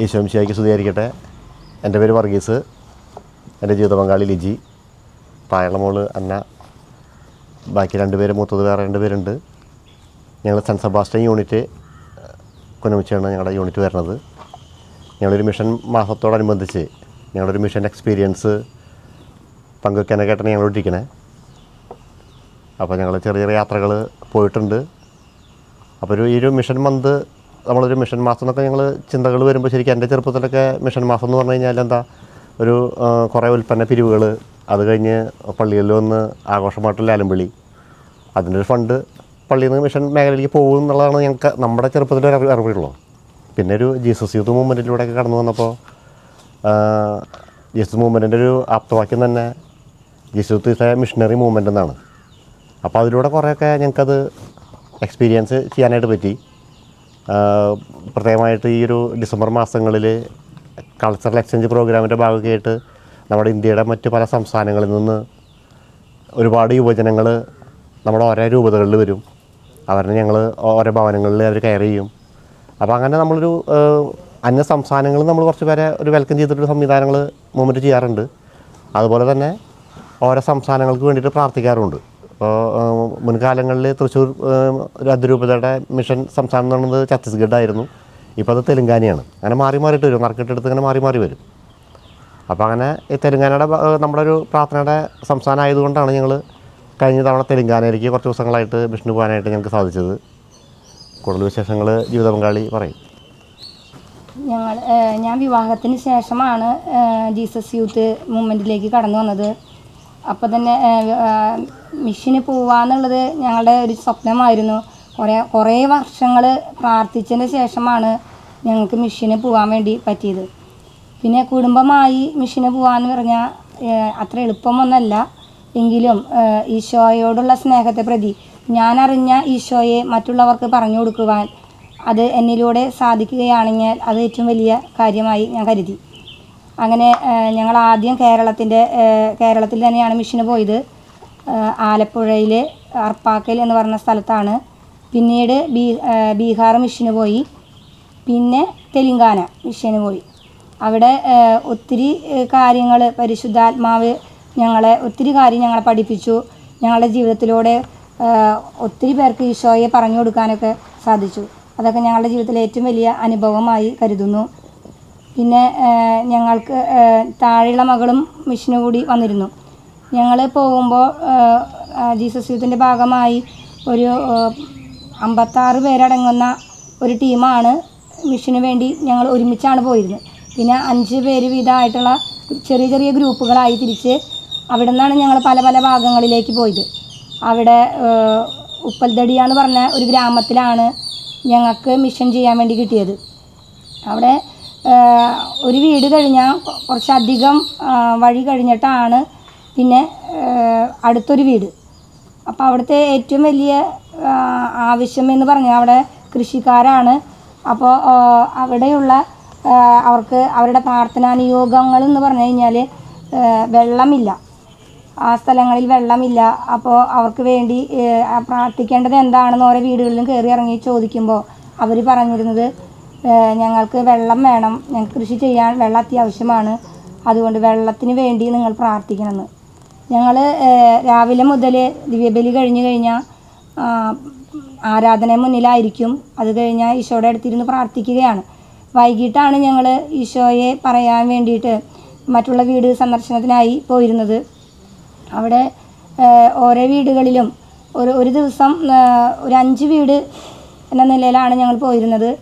ഈശോംശിയാക്കി സ്തുതിയായിരിക്കട്ടെ. എന്റെ പേര് വർഗീസ്. എന്റെ ജീവിത പങ്കാളി ലിജി. പായളമോൾ മോൾ അന്ന. ബാക്കി രണ്ട് പേര് മൂത്തത് വേറെ രണ്ട് പേരുണ്ട്. ഞങ്ങൾ സെൻ സെബാസ്റ്റ്യൻ യൂണിറ്റ് കുനമിച്ചാണ് ഞങ്ങളുടെ യൂണിറ്റ് വരുന്നത്. ഞങ്ങളൊരു മിഷൻ മാസത്തോടനുബന്ധിച്ച് ഞങ്ങളൊരു മിഷൻ എക്സ്പീരിയൻസ് പങ്കുവെക്കാനൊക്കെയായിട്ടാണ് ഇരിക്കണേ അപ്പോൾ ഞങ്ങൾ ചെറിയ ചെറിയ യാത്രകൾ പോയിട്ടുണ്ട്. അപ്പോൾ ഒരു ഈ ഒരു മിഷൻ മന്ത് നമ്മളൊരു മിഷൻ മാസം എന്നൊക്കെ ഞങ്ങൾ ചിന്തകൾ വരുമ്പോൾ ശരിക്കും എന്റെ ചെറുപ്പത്തിലൊക്കെ മിഷൻ മാസം എന്ന് പറഞ്ഞു കഴിഞ്ഞാൽ എന്താ ഒരു കുറേ ഉൽപ്പന്ന പിരിവുകൾ അത് കഴിഞ്ഞ് പള്ളികളിൽ വന്ന് ആഘോഷമായിട്ടുള്ള അലമ്പിളി അതിന്റെ ഒരു ഫണ്ട് പള്ളിയിൽ നിന്ന് മിഷൻ മേഖലയിലേക്ക് പോകും എന്നുള്ളതാണ് ഞങ്ങൾക്ക് നമ്മുടെ ചെറുപ്പത്തിൽ ഒരു അറിവ് അറിവുള്ളൂ. പിന്നെ ഒരു ജീസസ് യൂത്ത് മൂവ്മെന്റിലൂടെയൊക്കെ കടന്നു വന്നപ്പോൾ ജീസസ് മൂവ്മെന്റിന്റെ ഒരു ആപ്തവാക്യം തന്നെ Jesus is a missionary movement എന്നാണ്. അപ്പോൾ അതിലൂടെ കുറേയൊക്കെ ഞങ്ങൾക്കത് എക്സ്പീരിയൻസ് ചെയ്യാനായിട്ട് പറ്റി. പ്രത്യേകമായിട്ട് ഈ ഒരു ഡിസംബർ മാസങ്ങളിൽ കൾച്ചറൽ എക്സ്ചേഞ്ച് പ്രോഗ്രാമിന്റെ ഭാഗമായിട്ട് നമ്മുടെ ഇന്ത്യയുടെ മറ്റ് പല സംസ്ഥാനങ്ങളിൽ നിന്ന് ഒരുപാട് യുവജനങ്ങൾ നമ്മുടെ ഓരോ രൂപതകളിൽ വരും. അവരെ ഞങ്ങൾ ഓരോ ഭവനങ്ങളിൽ അവർ കെയർ ചെയ്യും. അപ്പോൾ അങ്ങനെ നമ്മളൊരു അന്യ സംസ്ഥാനങ്ങളിൽ നമ്മൾ കുറച്ച് പേരെ ഒരു വെൽക്കം ചെയ്തിട്ടൊരു സംവിധാനങ്ങൾ മൂവ്മെന്റ് ചെയ്യാറുണ്ട്. അതുപോലെ തന്നെ ഓരോ സംസ്ഥാനങ്ങൾക്ക് വേണ്ടിയിട്ട് പ്രാർത്ഥിക്കാറുണ്ട് ഇപ്പോൾ മുൻകാലങ്ങളിൽ തൃശ്ശൂർ അതിരൂപതയുടെ മിഷൻ സംസ്ഥാനം എന്ന് പറയുന്നത് ഛത്തീസ്ഗഡ് ആയിരുന്നു. ഇപ്പോൾ അത് തെലുങ്കാനയാണ്. അങ്ങനെ മാറി മാറിയിട്ട് വരും. മാർക്കറ്റെടുത്ത് ഇങ്ങനെ മാറി മാറി വരും. അപ്പോൾ അങ്ങനെ ഈ തെലുങ്കാനയുടെ നമ്മുടെ ഒരു പ്രാർത്ഥനയുടെ സംസ്ഥാനം ആയതുകൊണ്ടാണ് ഞങ്ങൾ കഴിഞ്ഞ തവണ തെലുങ്കാനയിലേക്ക് കുറച്ച് ദിവസങ്ങളായിട്ട് വിഷ്ണു പോകാനായിട്ട് ഞങ്ങൾക്ക് സാധിച്ചത്. കൂടുതൽ വിശേഷങ്ങൾ ജീവിത പങ്കാളി പറയും. ഞങ്ങൾ ഞാൻ വിവാഹത്തിന് ശേഷമാണ് ജീസസ് യൂത്ത് മൂവ്മെന്റിലേക്ക് കടന്നു വന്നത്. അപ്പോൾ തന്നെ മിഷന് പോവാന്നുള്ളത് ഞങ്ങളുടെ ഒരു സ്വപ്നമായിരുന്നു. കുറേ കുറേ വർഷങ്ങൾ പ്രാർത്ഥിച്ചതിന് ശേഷമാണ് ഞങ്ങൾക്ക് മിഷന് പോകാൻ വേണ്ടി പറ്റിയത്. പിന്നെ കുടുംബമായി മിഷന് പോകാമെന്ന് പറഞ്ഞാൽ അത്ര എളുപ്പമൊന്നല്ല. എങ്കിലും ഈശോയോടുള്ള സ്നേഹത്തെ പ്രതി ഞാൻ അറിഞ്ഞ ഈശോയെ മറ്റുള്ളവർക്ക് പറഞ്ഞു കൊടുക്കുവാൻ അത് എന്നിലൂടെ സാധിക്കുകയാണെങ്കിൽ അത് ഏറ്റവും വലിയ കാര്യമായി ഞാൻ കരുതി. അങ്ങനെ ഞങ്ങൾ ആദ്യം കേരളത്തിന്റെ കേരളത്തിൽ തന്നെയാണ് മിഷന് പോയത്. ഏഹ് ആലപ്പുഴയിൽ അർപ്പാക്കൽ എന്ന് പറഞ്ഞ സ്ഥലത്താണ്. പിന്നീട് ബീ ബീഹാർ മിഷന് പോയി. പിന്നെ തെലുങ്കാന മിഷന് പോയി. അവിടെ ഒത്തിരി കാര്യങ്ങൾ പരിശുദ്ധാത്മാവ് ഞങ്ങളെ ഒത്തിരി കാര്യം ഞങ്ങളെ പഠിപ്പിച്ചു. ഞങ്ങളുടെ ജീവിതത്തിലൂടെ ഒത്തിരി പേർക്ക് ഈശോയെ പറഞ്ഞു കൊടുക്കാനൊക്കെ സാധിച്ചു. അതൊക്കെ ഞങ്ങളുടെ ജീവിതത്തിലെ ഏറ്റവും വലിയ അനുഭവമായി കരുതുന്നു. പിന്നെ ഞങ്ങൾക്ക് താഴെയുള്ള മകളും മിഷന് കൂടി വന്നിരുന്നു. ഞങ്ങൾ പോകുമ്പോൾ ജീസസ് യൂത്തിന്റെ ഭാഗമായി ഒരു അമ്പത്താറ് പേരടങ്ങുന്ന ഒരു ടീമാണ് മിഷന് വേണ്ടി ഞങ്ങൾ ഒരുമിച്ചാണ് പോയിരുന്നത്. പിന്നെ അഞ്ച് പേര് വീതമായിട്ടുള്ള ചെറിയ ചെറിയ ഗ്രൂപ്പുകളായി തിരിച്ച് അവിടെ നിന്നാണ് ഞങ്ങൾ പല പല ഭാഗങ്ങളിലേക്ക് പോയത്. അവിടെ ഉപ്പൽതടിയ എന്ന് പറഞ്ഞ ഒരു ഗ്രാമത്തിലാണ് ഞങ്ങൾക്ക് മിഷൻ ചെയ്യാൻ വേണ്ടി കിട്ടിയത്. അവിടെ ഒരു വീട് കഴിഞ്ഞാൽ കുറച്ചധികം വഴി കഴിഞ്ഞിട്ടാണ് പിന്നെ അടുത്തൊരു വീട്. അപ്പോൾ അവിടുത്തെ ഏറ്റവും വലിയ ആവശ്യം എന്ന് പറഞ്ഞാൽ അവിടെ കൃഷിക്കാരാണ്. അപ്പോൾ അവിടെയുള്ള അവർക്ക് അവരുടെ പ്രാർത്ഥനാനുയോഗങ്ങൾ എന്ന് പറഞ്ഞു കഴിഞ്ഞാൽ വെള്ളമില്ല. ആ സ്ഥലങ്ങളിൽ വെള്ളമില്ല. അപ്പോൾ അവർക്ക് വേണ്ടി പ്രാർത്ഥിക്കേണ്ടത് എന്താണെന്ന് ഓരോ വീടുകളിലും കയറി ഇറങ്ങി ചോദിക്കുമ്പോൾ അവർ പറഞ്ഞിരുന്നത് ഞങ്ങൾക്ക് വെള്ളം വേണം. ഞങ്ങൾക്ക് കൃഷി ചെയ്യാൻ വെള്ളം അത്യാവശ്യമാണ്. അതുകൊണ്ട് വെള്ളത്തിന് വേണ്ടി നിങ്ങൾ പ്രാർത്ഥിക്കണമെന്ന്. ഞങ്ങൾ രാവിലെ മുതൽ ദിവ്യബലി കഴിഞ്ഞു കഴിഞ്ഞാൽ ആരാധന മുന്നിലായിരിക്കും. അത് കഴിഞ്ഞാൽ ഈശോയുടെ അടുത്തിരുന്ന് പ്രാർത്ഥിക്കുകയാണ്. വൈകിട്ടാണ് ഞങ്ങൾ ഈശോയെ പറയാൻ വേണ്ടിയിട്ട് മറ്റുള്ള വീട് സന്ദർശനത്തിനായി പോയിരുന്നത്. അവിടെ ഓരോ വീടുകളിലും ഒരു ഒരു ദിവസം ഒരു അഞ്ച് വീട് എന്ന നിലയിലാണ് ഞങ്ങൾ പോയിരുന്നത്.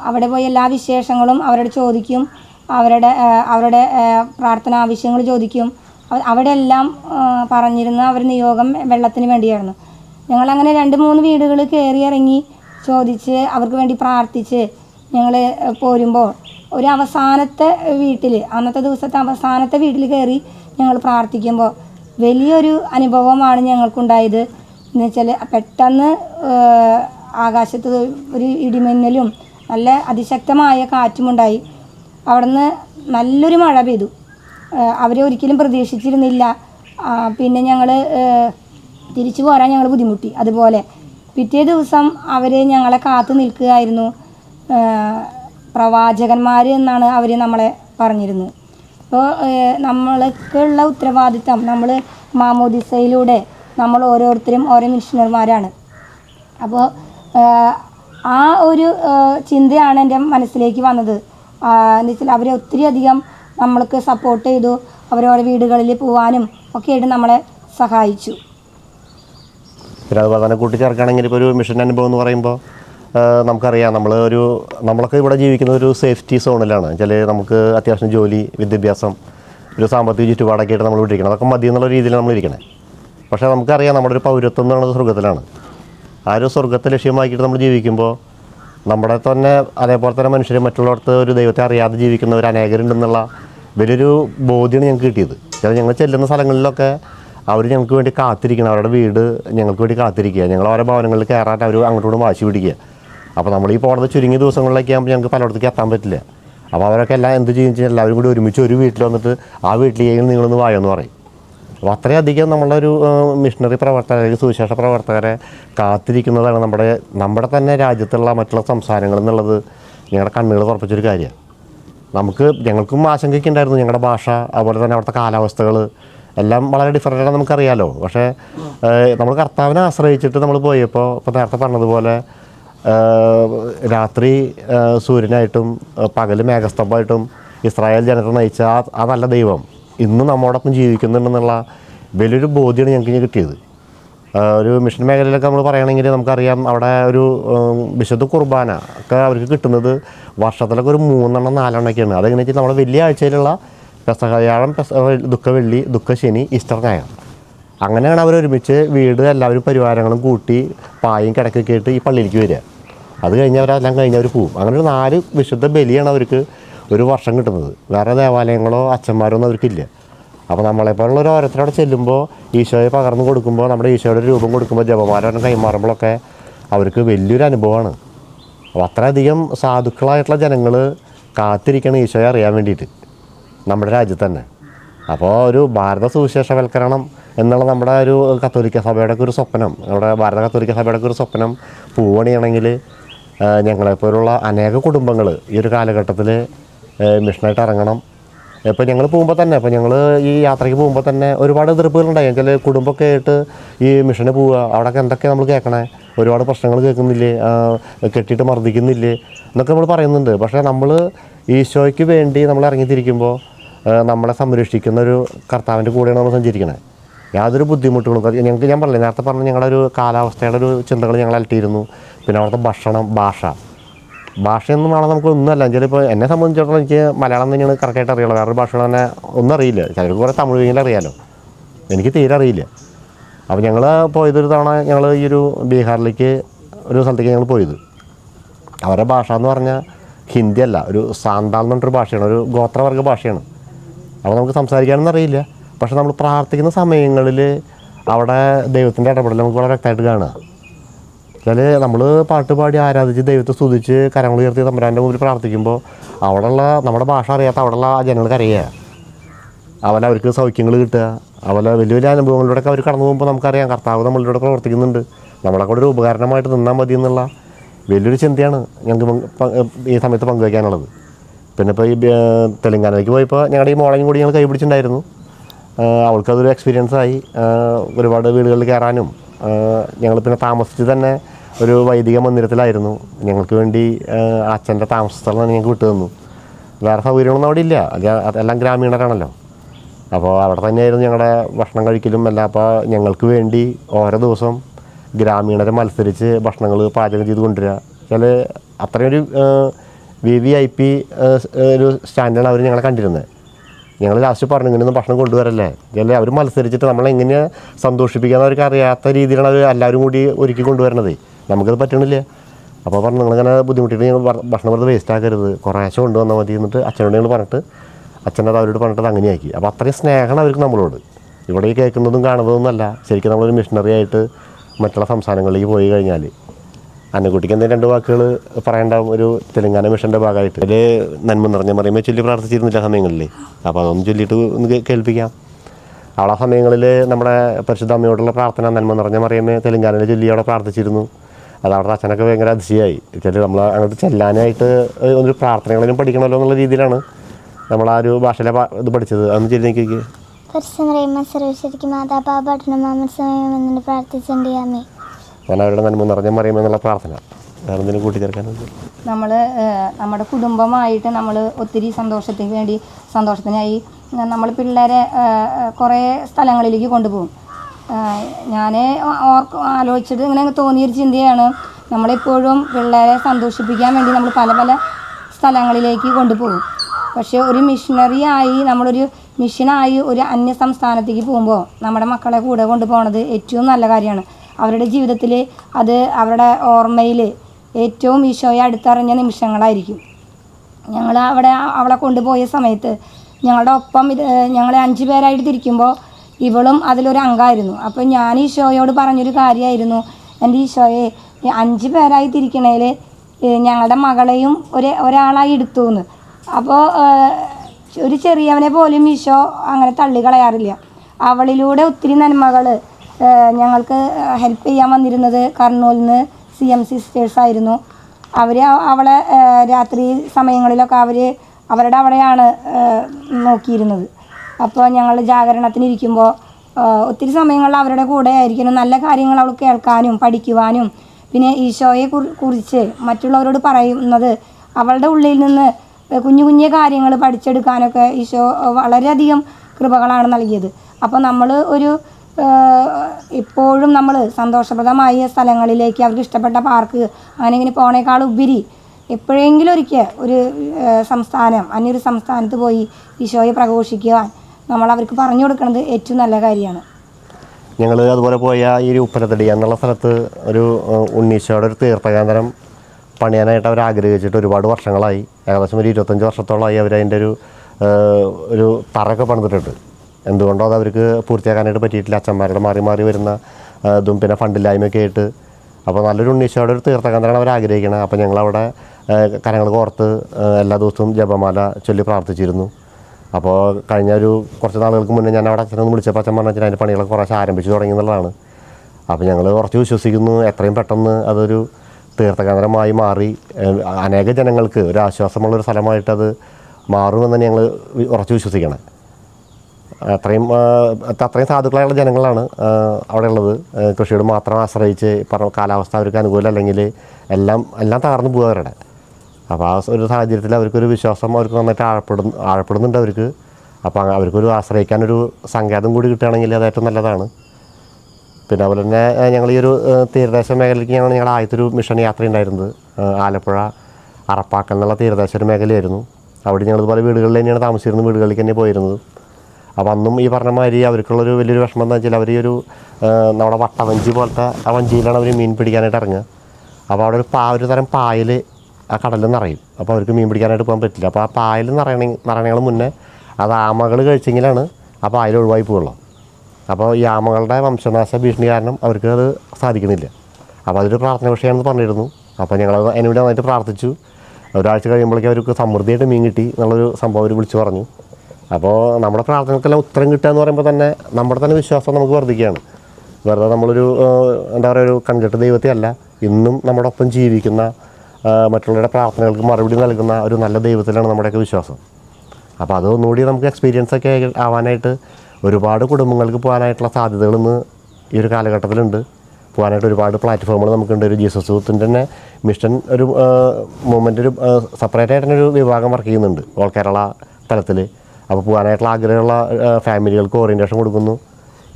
അവിടെ പോയി എല്ലാ വിശേഷങ്ങളും അവരോട് ചോദിക്കും. അവരുടെ അവരുടെ പ്രാർത്ഥന ആവശ്യങ്ങൾ ചോദിക്കും. അവ- അവിടെ എല്ലാം പറഞ്ഞിരുന്ന അവർ നിയോഗം വെള്ളത്തിന് വേണ്ടിയായിരുന്നു. ഞങ്ങൾ അങ്ങനെ രണ്ട് മൂന്ന് വീടുകൾ കയറി ഇറങ്ങി ചോദിച്ച് അവർക്ക് വേണ്ടി പ്രാർത്ഥിച്ച് ഞങ്ങൾ പോരുമ്പോൾ ഒരു അവസാനത്തെ വീട്ടിൽ അന്നത്തെ ദിവസത്തെ അവസാനത്തെ വീട്ടിൽ കയറി ഞങ്ങൾ പ്രാർത്ഥിക്കുമ്പോൾ വലിയൊരു അനുഭവമാണ് ഞങ്ങൾക്കുണ്ടായത്. എന്ന് വെച്ചാൽ പെട്ടെന്ന് ആകാശത്ത് ഒരു ഇടിമിന്നലും നല്ല അതിശക്തമായ കാറ്റുമുണ്ടായി. അവിടുന്ന് നല്ലൊരു മഴ പെയ്തു. അവരെ ഒരിക്കലും പ്രതീക്ഷിച്ചിരുന്നില്ല. പിന്നെ ഞങ്ങൾ തിരിച്ചു പോരാൻ ഞങ്ങൾ ബുദ്ധിമുട്ടി. അതുപോലെ പിറ്റേ ദിവസം അവർ ഞങ്ങളെ കാത്തു നിൽക്കുകയായിരുന്നു. പ്രവാചകന്മാർ എന്നാണ് അവർ നമ്മളെ പറഞ്ഞിരുന്നു അപ്പോൾ നമ്മൾക്കുള്ള ഉത്തരവാദിത്തം നമ്മൾ മാമോദിസയിലൂടെ നമ്മൾ ഓരോരുത്തരും ഓരോ മിഷണർമാരാണ്. അപ്പോൾ ആ ഒരു ചിന്തയാണ് എന്റെ മനസ്സിലേക്ക് വന്നത്. എന്ന് വെച്ചാൽ അവരെ ഒത്തിരി അധികം നമ്മൾക്ക് സപ്പോർട്ട് ചെയ്തു. അവരവരുടെ വീടുകളിൽ പോവാനും ഒക്കെ ആയിട്ട് നമ്മളെ സഹായിച്ചു. പിന്നെ അതുപോലെ തന്നെ കൂട്ടിച്ചേർക്കുകയാണെങ്കിൽ ഇപ്പോൾ ഒരു മിഷൻ അനുഭവം എന്ന് പറയുമ്പോൾ നമുക്കറിയാം നമ്മൾ ഒരു നമ്മളൊക്കെ ഇവിടെ ജീവിക്കുന്ന ഒരു സേഫ്റ്റി സോണിലാണ് ചില നമുക്ക് അത്യാവശ്യം ജോലി വിദ്യാഭ്യാസം ഒരു സാമ്പത്തിക ചുറ്റുപാടൊക്കെ ആയിട്ട് നമ്മൾ ഇരിക്കണം അതൊക്കെ മതി എന്നുള്ള രീതിയിൽ നമ്മൾ ഇരിക്കണേ പക്ഷേ നമുക്കറിയാം നമ്മുടെ ഒരു പൗരത്വം എന്ന് പറയുന്നത് സ്വർഗത്തിലാണ് ആ ഒരു സ്വർഗത്തെ ലക്ഷ്യമാക്കിയിട്ട് നമ്മൾ ജീവിക്കുമ്പോൾ നമ്മുടെ തന്നെ അതേപോലെ തന്നെ മനുഷ്യർ മറ്റുള്ളവർക്ക് ഒരു ദൈവത്തെ അറിയാതെ ജീവിക്കുന്നവർ അനേകരുണ്ടെന്നുള്ള വലിയൊരു ബോധ്യമാണ് ഞങ്ങൾക്ക് കിട്ടിയത്. കാരണം ഞങ്ങൾ ചെല്ലുന്ന സ്ഥലങ്ങളിലൊക്കെ അവർ ഞങ്ങൾക്ക് വേണ്ടി കാത്തിരിക്കണം. അവരുടെ വീട് ഞങ്ങൾക്ക് വേണ്ടി കാത്തിരിക്കുക. ഞങ്ങൾ ഓരോ ഭവനങ്ങളിൽ കയറാൻ അവർ അങ്ങോട്ടും വാശി പിടിക്കുക. അപ്പോൾ നമ്മൾ ഈ പോകുന്നത് ചുരുങ്ങിയ ദിവസങ്ങളിലൊക്കെ ആകുമ്പോൾ ഞങ്ങൾക്ക് പലയിടത്തേക്ക് എത്താൻ പറ്റില്ല. അപ്പോൾ അവരൊക്കെ എല്ലാം എന്ത് ചെയ്യും വെച്ചാൽ എല്ലാവരും കൂടി ഒരുമിച്ച് ഒരു വീട്ടിൽ വന്നിട്ട് ആ വീട്ടിലേക്ക് നിങ്ങളൊന്ന് വായെന്ന് പറയും. അപ്പോൾ അത്രയധികം നമ്മളൊരു മിഷണറി പ്രവർത്തകർ അല്ലെങ്കിൽ സുവിശേഷ പ്രവർത്തകരെ കാത്തിരിക്കുന്നതാണ് നമ്മുടെ നമ്മുടെ തന്നെ രാജ്യത്തുള്ള മറ്റുള്ള സംസ്ഥാനങ്ങളിൽ എന്നുള്ളത് ഞങ്ങളുടെ കണ്ണുകൾ തുറപ്പിച്ചൊരു കാര്യമാണ്. നമുക്ക് ഞങ്ങൾക്കും ആശങ്കയ്ക്കുണ്ടായിരുന്നു ഞങ്ങളുടെ ഭാഷ അതുപോലെ തന്നെ അവിടുത്തെ കാലാവസ്ഥകൾ എല്ലാം വളരെ ഡിഫറന്റ് ആണെന്ന് നമുക്കറിയാലോ. പക്ഷേ നമ്മൾ കർത്താവിനെ ആശ്രയിച്ചിട്ട് നമ്മൾ പോയപ്പോൾ ഇപ്പോൾ നേരത്തെ പറഞ്ഞതുപോലെ രാത്രി സൂര്യനായിട്ടും പകൽ മേഘസ്തംഭമായിട്ടും ഇസ്രായേൽ ജനത നയിച്ച ആ നല്ല ദൈവം. ഇന്ന് നമ്മോടൊപ്പം ജീവിക്കുന്നുണ്ടെന്നുള്ള വലിയൊരു ബോധ്യമാണ് ഞങ്ങൾക്ക് കിട്ടിയത്. ഒരു മിഷൻ മേഖലയിലൊക്കെ നമ്മൾ പറയുകയാണെങ്കിൽ നമുക്കറിയാം അവിടെ ഒരു വിശുദ്ധ കുർബാന ഒക്കെ അവർക്ക് കിട്ടുന്നത് വർഷത്തിലൊക്കെ ഒരു മൂന്നെണ്ണം നാലെണ്ണമൊക്കെയാണ്. അതെങ്ങനെ വെച്ചാൽ നമ്മുടെ വലിയ ആഴ്ചയിലുള്ള പെസഹയാഴം പെസ ദുഃഖ വെള്ളി ദുഃഖ ശനി ഈസ്റ്റർ ഞായർ. അങ്ങനെയാണ് അവർ ഒരുമിച്ച് വീട് എല്ലാവരും പരിവാരങ്ങളും കൂട്ടി പായും കിടക്കൊക്കെ ആയിട്ട് ഈ പള്ളിയിലേക്ക് വരിക. അത് കഴിഞ്ഞ് അവരെല്ലാം കഴിഞ്ഞ് പോവും. അങ്ങനെ ഒരു നാല് വിശുദ്ധ ബലിയാണ് അവർക്ക് ഒരു വർഷം കിട്ടുന്നത്. വേറെ ദേവാലയങ്ങളോ അച്ഛന്മാരോ ഒന്നും അവർക്കില്ല. അപ്പോൾ നമ്മളെപ്പോലുള്ള ഒരു ഓരോരുത്തരോട് ചെല്ലുമ്പോൾ ഈശോയെ പകർന്നു കൊടുക്കുമ്പോൾ നമ്മുടെ ഈശോയുടെ രൂപം കൊടുക്കുമ്പോൾ ജപമാരോടെ കൈമാറുമ്പോഴൊക്കെ അവർക്ക് വലിയൊരു അനുഭവമാണ്. അപ്പോൾ അത്രയധികം സാധുക്കളായിട്ടുള്ള ജനങ്ങൾ കാത്തിരിക്കണം ഈശോയെ അറിയാൻ വേണ്ടിയിട്ട് നമ്മുടെ രാജ്യത്ത് തന്നെ. അപ്പോൾ ഒരു ഭാരത സുവിശേഷവൽക്കരണം എന്നുള്ള നമ്മുടെ ഒരു കത്തോലിക്ക സഭയുടെ ഒരു സ്വപ്നം നമ്മുടെ ഭാരത കത്തോലിക്ക സഭയുടെ ഒരു സ്വപ്നം പൂവണിയാണെങ്കിൽ ഞങ്ങളെപ്പോലുള്ള അനേക കുടുംബങ്ങൾ ഈ ഒരു കാലഘട്ടത്തിൽ മിഷനായിട്ട് ഇറങ്ങണം. ഇപ്പോൾ ഞങ്ങൾ പോകുമ്പോൾ തന്നെ ഇപ്പോൾ ഞങ്ങൾ ഈ യാത്രയ്ക്ക് പോകുമ്പോൾ തന്നെ ഒരുപാട് എതിർപ്പുകളുണ്ടായി. ചില കുടുംബമൊക്കെ ആയിട്ട് ഈ മിഷന് പോവുക അവിടെയൊക്കെ എന്തൊക്കെ നമ്മൾ കേൾക്കണേ? ഒരുപാട് പ്രശ്നങ്ങൾ കേൾക്കുന്നില്ലേ? കെട്ടിയിട്ട് മർദ്ദിക്കുന്നില്ലേ? എന്നൊക്കെ നമ്മൾ പറയുന്നുണ്ട്. പക്ഷേ നമ്മൾ ഈശോയ്ക്ക് വേണ്ടി നമ്മൾ ഇറങ്ങിത്തിരിക്കുമ്പോൾ നമ്മളെ സംരക്ഷിക്കുന്ന ഒരു കർത്താവിന്റെ കൂടെയാണ് നമ്മൾ സഞ്ചരിക്കണേ. യാതൊരു ബുദ്ധിമുട്ടുകളും ഞങ്ങൾക്ക് ഞാൻ പറഞ്ഞില്ലേ നേരത്തെ പറഞ്ഞ ഞങ്ങളുടെ ഒരു കാലാവസ്ഥയുടെ ഒരു ചിന്തകൾ ഞങ്ങൾ അലട്ടിയിരുന്നു. പിന്നെ അവിടുത്തെ ഭക്ഷണം ഭാഷ. ഭാഷയൊന്നും വേണം നമുക്ക് ഒന്നുമല്ല. ചിലപ്പോൾ എന്നെ സംബന്ധിച്ചിടത്തോളം എനിക്ക് മലയാളം തന്നെയാണ് കറക്റ്റായിട്ട് അറിയുള്ളൂ വേറൊരു ഭാഷകൾ തന്നെ ഒന്നും അറിയില്ല. ചിലർക്ക് കുറേ തമിഴ് കഴിഞ്ഞാൽ അറിയാലോ. എനിക്ക് തീരെ അറിയില്ല. അപ്പോൾ ഞങ്ങൾ പോയതൊരു തവണ ഞങ്ങൾ ഈ ഒരു ബീഹാറിലേക്ക് ഒരു സ്ഥലത്തേക്ക് ഞങ്ങൾ പോയത്. അവരുടെ ഭാഷ എന്ന് പറഞ്ഞാൽ ഹിന്ദി അല്ല ഒരു സാന്താൽ എന്ന് പറഞ്ഞൊരു ഭാഷയാണ് ഒരു ഗോത്രവർഗ ഭാഷയാണ്. അപ്പോൾ നമുക്ക് സംസാരിക്കാനൊന്നും അറിയില്ല. പക്ഷെ നമ്മൾ പ്രാർത്ഥിക്കുന്ന സമയങ്ങളിൽ അവിടെ ദൈവത്തിന്റെ ഇടപെടൽ നമുക്ക് വളരെ വ്യക്തമായിട്ട് കാണുക. വെച്ചാൽ നമ്മൾ പാട്ട് പാടി ആരാധിച്ച് ദൈവത്തെ സ്തുതിച്ച് കരങ്ങൾ ഉയർത്തി തമ്പുരാന്റെ മുമ്പിൽ പ്രാർത്ഥിക്കുമ്പോൾ അവിടെയുള്ള നമ്മുടെ ഭാഷ അറിയാത്ത അവിടെയുള്ള ജനങ്ങൾക്ക് അറിയുക അവലെ അവർക്ക് സൗഖ്യങ്ങൾ കിട്ടുക. അവരെ വലിയ വലിയ അനുഭവങ്ങളിലൂടെയൊക്കെ അവർ കടന്നു പോകുമ്പോൾ നമുക്കറിയാം കർത്താവ് നമ്മളിലൂടെ പ്രവർത്തിക്കുന്നുണ്ട്. നമ്മളെ കൂടെ ഒരു ഉപകാരണമായിട്ട് നിന്നാൽ മതി എന്നുള്ള വലിയൊരു ചിന്തയാണ് ഞങ്ങൾക്ക് ഈ സമയത്ത് പങ്കുവയ്ക്കാനുള്ളത് പിന്നെ ഇപ്പോൾ ഈ തെലങ്കാനയ്ക്ക് പോയപ്പോൾ ഞങ്ങളുടെ ഈ മോളെയും കൂടി ഞങ്ങൾ കൈപിടിച്ചിട്ടുണ്ടായിരുന്നു അവൾക്കതൊരു എക്സ്പീരിയൻസ് ആയി. ഒരുപാട് വീടുകളിൽ കയറാനും ഞങ്ങൾ പിന്നെ താമസിച്ച് തന്നെ ഒരു വൈദിക മന്ദിരത്തിലായിരുന്നു. ഞങ്ങൾക്ക് വേണ്ടി അച്ഛന്റെ താമസ സ്ഥലം തന്നെ ഞങ്ങൾക്ക് വിട്ടു തന്നു. വേറെ സൗകര്യങ്ങളൊന്നും അവിടെ ഇല്ല. അതെല്ലാം ഗ്രാമീണരാണല്ലോ. അപ്പോൾ അവിടെ തന്നെയായിരുന്നു ഞങ്ങളുടെ ഭക്ഷണം കഴിക്കലും എല്ലാം. അപ്പോൾ ഞങ്ങൾക്ക് വേണ്ടി ഓരോ ദിവസം ഗ്രാമീണരെ മത്സരിച്ച് ഭക്ഷണങ്ങൾ പാചകം ചെയ്ത് കൊണ്ടുവരിക. ചില അത്രയും ഒരു വി വി ഐ പി ഒരു സ്റ്റാൻഡാണ് അവർ ഞങ്ങളെ കണ്ടിരുന്നത്. ഞങ്ങൾ ലാസ്റ്റ് പറഞ്ഞു ഇങ്ങനെയൊന്നും ഭക്ഷണം കൊണ്ടുവരല്ലേ? അല്ലേ അവർ മത്സരിച്ചിട്ട് നമ്മളെങ്ങനെ സന്തോഷിപ്പിക്കാന്ന് അവർക്ക് അറിയാത്ത രീതിയിലാണ് അവർ എല്ലാവരും കൂടി ഒരുക്കി കൊണ്ടുവരണത്. നമുക്കത് പറ്റണില്ല. അപ്പോൾ പറഞ്ഞു നിങ്ങളിങ്ങനെ ബുദ്ധിമുട്ടിയിട്ട് ഞങ്ങൾ ഭക്ഷണം വെറുതെ വേസ്റ്റ് ആക്കരുത്. കുറേശ്ശെ കൊണ്ടുവന്നാൽ മതി എന്നിട്ട് അച്ഛനോട് ഞങ്ങൾ പറഞ്ഞിട്ട് അച്ഛനത് അവരോട് പറഞ്ഞിട്ട് അങ്ങനെയാക്കി. അപ്പോൾ അത്രയും സ്നേഹമാണ് അവർക്ക് നമ്മളോട്. ഇവിടെ ഈ കേൾക്കുന്നതും കാണുന്നതൊന്നും അല്ല ശരിക്കും നമ്മളൊരു മിഷണറി ആയിട്ട് മറ്റുള്ള സംസ്ഥാനങ്ങളിലേക്ക് പോയി കഴിഞ്ഞാൽ അന്നക്കുട്ടിക്ക് എന്തെങ്കിലും രണ്ട് വാക്കുകൾ പറയേണ്ട ഒരു തെലങ്കാന മിഷന്റെ ഭാഗമായിട്ട്. അതിൽ നന്മ നിറഞ്ഞ മറിയുമ്പോൾ ചൊല്ലി പ്രാർത്ഥിച്ചിരുന്നില്ല സമയങ്ങളിൽ അപ്പോൾ അതൊന്ന് ചൊല്ലിയിട്ട് ഒന്ന് കേൾപ്പിക്കാം. അവൾ ആ സമയങ്ങളിൽ നമ്മുടെ പരിശുദ്ധ അമ്മയോടുള്ള പ്രാർത്ഥന നന്മ നിറഞ്ഞ മറിയമ്മേ തെലങ്കാനയിൽ ചൊല്ലി അവിടെ പ്രാർത്ഥിച്ചിരുന്നു. അത് അവിടുത്തെ അച്ഛനൊക്കെ ഭയങ്കര അതിശയായി. വെച്ചാൽ നമ്മൾ അങ്ങോട്ട് ചെല്ലാനായിട്ട് ഒരു പ്രാർത്ഥനകളെങ്കിലും പഠിക്കണമല്ലോ എന്നുള്ള രീതിയിലാണ് നമ്മൾ ആ ഒരു ഭാഷയിലെ ഇത് പഠിച്ചത്. അന്ന് ചെല്ലി നോക്കി പരിസമറിയുന്ന സർവീശ്വരിക്ക് മാതാപാ പഠനം മാമൻ സമയം എന്നിട്ട് പ്രാർത്ഥിച്ചിട്ടുണ്ട് ഞാൻ അവരുടെ നന്മ നിറഞ്ഞ മറിയുമെന്നുള്ള പ്രാർത്ഥന. വേറെ എന്തെങ്കിലും കൂട്ടിച്ചേർക്കാനുണ്ട്? നമ്മൾ നമ്മുടെ കുടുംബമായിട്ട് നമ്മൾ ഒത്തിരി സന്തോഷത്തിന് വേണ്ടി സന്തോഷത്തിനായി നമ്മൾ പിള്ളേരെ കുറേ സ്ഥലങ്ങളിലേക്ക് കൊണ്ടുപോകും. ഞാൻ ഓർക്ക് ആലോചിച്ചിട്ട് ഇങ്ങനെ തോന്നിയൊരു ചിന്തയാണ്. നമ്മളെപ്പോഴും പിള്ളേരെ സന്തോഷിപ്പിക്കാൻ വേണ്ടി നമ്മൾ പല പല സ്ഥലങ്ങളിലേക്ക് കൊണ്ടുപോകും. പക്ഷേ ഒരു മിഷനറി ആയി നമ്മളൊരു മിഷനായി ഒരു അന്യ സംസ്ഥാനത്തേക്ക് പോകുമ്പോൾ നമ്മുടെ മക്കളെ കൂടെ കൊണ്ടുപോകുന്നത് ഏറ്റവും നല്ല കാര്യമാണ്. അവരുടെ ജീവിതത്തിൽ അത് അവരുടെ ഓർമ്മയിൽ ഏറ്റവും ഈശോയെ അടുത്തറിഞ്ഞ നിമിഷങ്ങളായിരിക്കും. ഞങ്ങൾ അവിടെ അവളെ കൊണ്ടുപോയ സമയത്ത് ഞങ്ങളുടെ ഒപ്പം ഇത് ഞങ്ങളെ അഞ്ച് പേരായിട്ട് തിരിക്കുമ്പോൾ ഇവളും അതിലൊരു അംഗമായിരുന്നു അപ്പോൾ ഞാൻ ഈശോയോട് പറഞ്ഞൊരു കാര്യമായിരുന്നു എന്റെ ഈശോയെ അഞ്ച് പേരായി തിരിക്കണേൽ ഞങ്ങളുടെ മകളെയും ഒരു ഒരാളായി എടുത്തു എന്ന് അപ്പോൾ ഒരു ചെറിയവനെ പോലും ഈശോ അങ്ങനെ തള്ളിക്കളയാറില്ല. അവളിലൂടെ ഒത്തിരി നന്മകൾ ഞങ്ങൾക്ക് ഹെൽപ്പ് ചെയ്യാൻ വന്നിരുന്നത് കർണൂലിൽ നിന്ന് സി എം സിസ്റ്റേഴ്സ് ആയിരുന്നു. അവർ അവളെ രാത്രി സമയങ്ങളിലൊക്കെ അവർ അവരുടെ അവിടെയാണ് നോക്കിയിരുന്നത്. അപ്പോൾ ഞങ്ങൾ ജാഗരണത്തിനിരിക്കുമ്പോൾ ഒത്തിരി സമയങ്ങളിൽ അവരുടെ കൂടെ ആയിരിക്കണം. നല്ല കാര്യങ്ങൾ അവൾ കേൾക്കാനും പഠിക്കുവാനും. പിന്നെ ഈശോയെ കുറിച്ച് മറ്റുള്ളവരോട് പറയുന്നത് അവളുടെ ഉള്ളിൽ നിന്ന് കുഞ്ഞു കുഞ്ഞു കാര്യങ്ങൾ പഠിച്ചെടുക്കാനൊക്കെ ഈശോ വളരെയധികം കൃപകളാണ് നൽകിയത്. അപ്പോൾ നമ്മൾ ഒരു ഇപ്പോഴും നമ്മൾ സന്തോഷപ്രദമായ സ്ഥലങ്ങളിലേക്ക് അവർക്ക് ഇഷ്ടപ്പെട്ട പാർക്ക് അങ്ങനെ ഇങ്ങനെ പോണേക്കാൾ ഉപരി എപ്പോഴെങ്കിലും ഒരിക്കൽ ഒരു സംസ്ഥാനം അന്യൊരു സംസ്ഥാനത്ത് പോയി ഈശോയെ പ്രഘോഷിക്കുവാൻ നമ്മൾ അവർക്ക് പറഞ്ഞു കൊടുക്കുന്നത് ഏറ്റവും നല്ല കാര്യമാണ്. ഞങ്ങൾ അതുപോലെ പോയ ഈ ഒരു ഉപ്പനത്തടി എന്നുള്ള സ്ഥലത്ത് ഒരു ഉണ്ണീശോടെ ഒരു തീർത്ഥകാന്തരം പണിയാനായിട്ട് അവർ ആഗ്രഹിച്ചിട്ട് ഒരുപാട് വർഷങ്ങളായി. ഏകദേശം ഒരു ഇരുപത്തഞ്ച് വർഷത്തോളമായി അവർ അതിന്റെ ഒരു ഒരു തറയൊക്കെ പണിതിട്ടുണ്ട്. എന്തുകൊണ്ടോ അത് അവർക്ക് പൂർത്തിയാക്കാനായിട്ട് പറ്റിയിട്ടില്ല. അച്ഛന്മാരുടെ മാറി മാറി വരുന്ന ഇതും പിന്നെ ഫണ്ടില്ലായ്മയൊക്കെ ആയിട്ട്. അപ്പോൾ നല്ലൊരു ഉണ്ണീശോയുടെ ഒരു തീർത്ഥകാന്തരാണ് അവർ ആഗ്രഹിക്കുന്നത് അപ്പോൾ ഞങ്ങളവിടെ കരങ്ങൾ കോർത്ത് എല്ലാ ദിവസവും ജപമാല ചൊല്ലി പ്രാർത്ഥിച്ചിരുന്നു. അപ്പോൾ കഴിഞ്ഞ ഒരു കുറച്ച് നാളുകൾക്ക് മുന്നേ ഞാൻ അവിടെ അച്ഛനൊന്ന് വിളിച്ചപ്പോൾ അച്ഛൻ പറഞ്ഞാൽ അതിന്റെ പണികളൊക്കെ കുറച്ച് ആരംഭിച്ചു തുടങ്ങി അപ്പോൾ ഞങ്ങൾ കുറച്ച് വിശ്വസിക്കുന്നു എത്രയും പെട്ടെന്ന് അതൊരു തീർത്ഥകേന്ദ്രമായി മാറി. അനേക ജനങ്ങൾക്ക് ഒരു ആശ്വാസമുള്ളൊരു സ്ഥലമായിട്ട് അത് മാറുമെന്ന് ഞങ്ങൾ ഉറച്ച് വിശ്വസിക്കണം. അത്രയും അത്രയും സാധുക്കളായുള്ള ജനങ്ങളാണ് അവിടെ ഉള്ളത് കൃഷിയോട് മാത്രം ആശ്രയിച്ച് പറഞ്ഞ കാലാവസ്ഥ അവർക്ക് അനുകൂലം അല്ലെങ്കിൽ എല്ലാം എല്ലാം തകർന്നു പോകും അവരുടെ. അപ്പോൾ ആ ഒരു സാഹചര്യത്തിൽ അവർക്കൊരു വിശ്വാസം അവർക്ക് നന്നായിട്ട് ആഴപ്പെടുന്നു ആഴപ്പെടുന്നുണ്ട് അവർക്ക്. അപ്പോൾ അവർക്കൊരു ആശ്രയിക്കാനൊരു സങ്കേതം കൂടി കിട്ടുകയാണെങ്കിൽ അത് ഏറ്റവും നല്ലതാണ്. പിന്നെ അതുപോലെ തന്നെ ഞങ്ങൾ ഈ ഒരു തീരദേശ മേഖലയ്ക്ക് ഞങ്ങൾ ഞങ്ങളുടെ ആദ്യത്തെ ഒരു മിഷൻ യാത്ര ഉണ്ടായിരുന്നത് ആലപ്പുഴ അറപ്പാക്കൽ എന്നുള്ള തീരദേശ ഒരു മേഖലയായിരുന്നു. അവിടെ ഞങ്ങൾ ഇതുപോലെ വീടുകളിൽ തന്നെയാണ് താമസിച്ചിരുന്നത്. വീടുകളിലേക്ക് തന്നെ പോയിരുന്നത്. അപ്പോൾ അന്നും ഈ പറഞ്ഞ മാതിരി അവർക്കുള്ളൊരു വലിയൊരു വിഷമം എന്താ വെച്ചാൽ അവർ ഈ ഒരു നമ്മുടെ വട്ടവഞ്ചി പോലത്തെ ആ വഞ്ചിയിലാണ് അവർ മീൻ പിടിക്കാനായിട്ട് ഇറങ്ങുക. അപ്പോൾ അവിടെ ഒരു പാ ഒരു തരം പായൽ ആ കടലിൽ നിറയും അപ്പോൾ അവർക്ക് മീൻ പിടിക്കാനായിട്ട് പോകാൻ പറ്റില്ല. അപ്പോൾ ആ പായൽ നിറയണ നിറയണങ്ങൾ മുന്നേ അത് ആമകൾ കഴിച്ചെങ്കിലാണ് ആ പായൽ ഒഴിവായി പോകുള്ളൂ അപ്പോൾ ഈ ആമകളുടെ വംശനാശ ഭീഷണി കാരണം അവർക്ക് അത് സാധിക്കുന്നില്ല അപ്പോൾ അതൊരു പ്രാർത്ഥന വിഷയമാണെന്ന് പറഞ്ഞിരുന്നു. അപ്പോൾ ഞങ്ങൾ അതിനുവേണ്ടി നന്നായിട്ട് പ്രാർത്ഥിച്ചു. ഒരാഴ്ച കഴിയുമ്പോഴേക്കും അവർക്ക് സമൃദ്ധിയായിട്ട് മീൻ കിട്ടി എന്നുള്ളൊരു സംഭവം അവർ വിളിച്ചു പറഞ്ഞു. അപ്പോൾ നമ്മുടെ പ്രാർത്ഥനകൾക്കെല്ലാം ഉത്തരം കിട്ടുക എന്ന് പറയുമ്പോൾ തന്നെ നമ്മുടെ തന്നെ വിശ്വാസം നമുക്ക് വർദ്ധിക്കുകയാണ്. വെറുതെ നമ്മളൊരു എന്താ പറയുക ഒരു കൺകെട്ട് ദൈവത്തെ അല്ല ഇന്നും നമ്മുടെ ഒപ്പം ജീവിക്കുന്ന മറ്റുള്ളവരുടെ പ്രാർത്ഥനകൾക്ക് മറുപടി നൽകുന്ന ഒരു നല്ല ദൈവത്തിലാണ് നമ്മുടെയൊക്കെ വിശ്വാസം. അപ്പോൾ അതൊന്നുകൂടി നമുക്ക് എക്സ്പീരിയൻസ് ഒക്കെ ആവാനായിട്ട് ഒരുപാട് കുടുംബങ്ങൾക്ക് പോകാനായിട്ടുള്ള സാധ്യതകൾ ഇന്ന് ഈ ഒരു കാലഘട്ടത്തിലുണ്ട്. പോകാനായിട്ട് ഒരുപാട് പ്ലാറ്റ്ഫോമുകൾ നമുക്കുണ്ട്. ഒരു ജീസസ് യൂത്തിന്റെ തന്നെ മിഷൻ ഒരു മൂവ്മെന്റ് ഒരു സെപ്പറേറ്റ് ആയിട്ടൊരു വിഭാഗം വർക്ക് ചെയ്യുന്നുണ്ട് ഓൾ കേരള തലത്തിൽ അപ്പോൾ പോകാനായിട്ടുള്ള ആഗ്രഹമുള്ള ഫാമിലികൾക്ക് ഓറിയന്റേഷൻ കൊടുക്കുന്നു.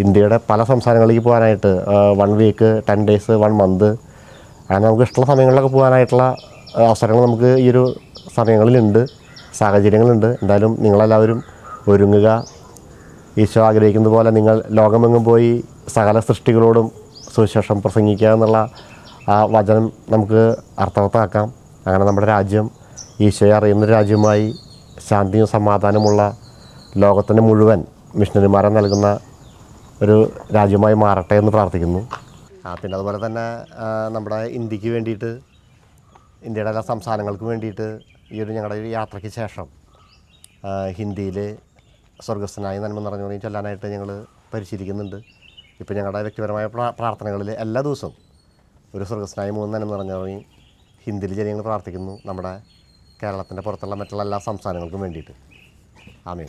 ഇന്ത്യയുടെ പല സംസ്ഥാനങ്ങളിലേക്ക് പോകാനായിട്ട് one week ten days one month അങ്ങനെ നമുക്ക് ഇഷ്ടമുള്ള സമയങ്ങളിലൊക്കെ പോകാനായിട്ടുള്ള അവസരങ്ങൾ നമുക്ക് ഈ ഒരു സമയങ്ങളിലുണ്ട് സാഹചര്യങ്ങളുണ്ട്. എന്തായാലും നിങ്ങളെല്ലാവരും ഒരുങ്ങുക. ഈശോ ആഗ്രഹിക്കുന്നത് പോലെ നിങ്ങൾ ലോകമെങ്ങും പോയി സകല സൃഷ്ടികളോടും സുവിശേഷം പ്രസംഗിക്കുക എന്നുള്ള ആ വചനം നമുക്ക് അർത്ഥവത്താക്കാം. അങ്ങനെ നമ്മുടെ രാജ്യം ഈശോയെ അറിയുന്ന രാജ്യമായി ശാന്തിയും സമാധാനമുള്ള ലോകത്തിന് മുഴുവൻ മിഷണറിമാരെ നൽകുന്ന ഒരു രാജ്യമായി മാറട്ടെ എന്ന് പ്രാർത്ഥിക്കുന്നു. പിന്നെ അതുപോലെ തന്നെ നമ്മുടെ ഇന്ത്യയ്ക്ക് വേണ്ടിയിട്ട് ഇന്ത്യയുടെ എല്ലാ സംസ്ഥാനങ്ങൾക്ക് വേണ്ടിയിട്ട് ഈ ഒരു ഞങ്ങളുടെ ഒരു യാത്രയ്ക്ക് ശേഷം ഹിന്ദിയിൽ സ്വർഗസ്ഥനായി നന്മ നിറഞ്ഞു തുടങ്ങി ചൊല്ലാനായിട്ട് ഞങ്ങൾ പരിശീലിക്കുന്നുണ്ട്. ഇപ്പോൾ ഞങ്ങളുടെ വ്യക്തിപരമായ പ്രാ- പ്രാർത്ഥനകളിൽ എല്ലാ ദിവസവും ഒരു സ്വർഗസ്ഥനായി മൂന്ന് തന്നെ നിറഞ്ഞിറങ്ങി ഹിന്ദിയിൽ ജനങ്ങൾ പ്രാർത്ഥിക്കുന്നു നമ്മുടെ കേരളത്തിന്റെ പുറത്തുള്ള മറ്റുള്ള എല്ലാ സംസ്ഥാനങ്ങൾക്കും വേണ്ടിയിട്ട്. ആമേൻ.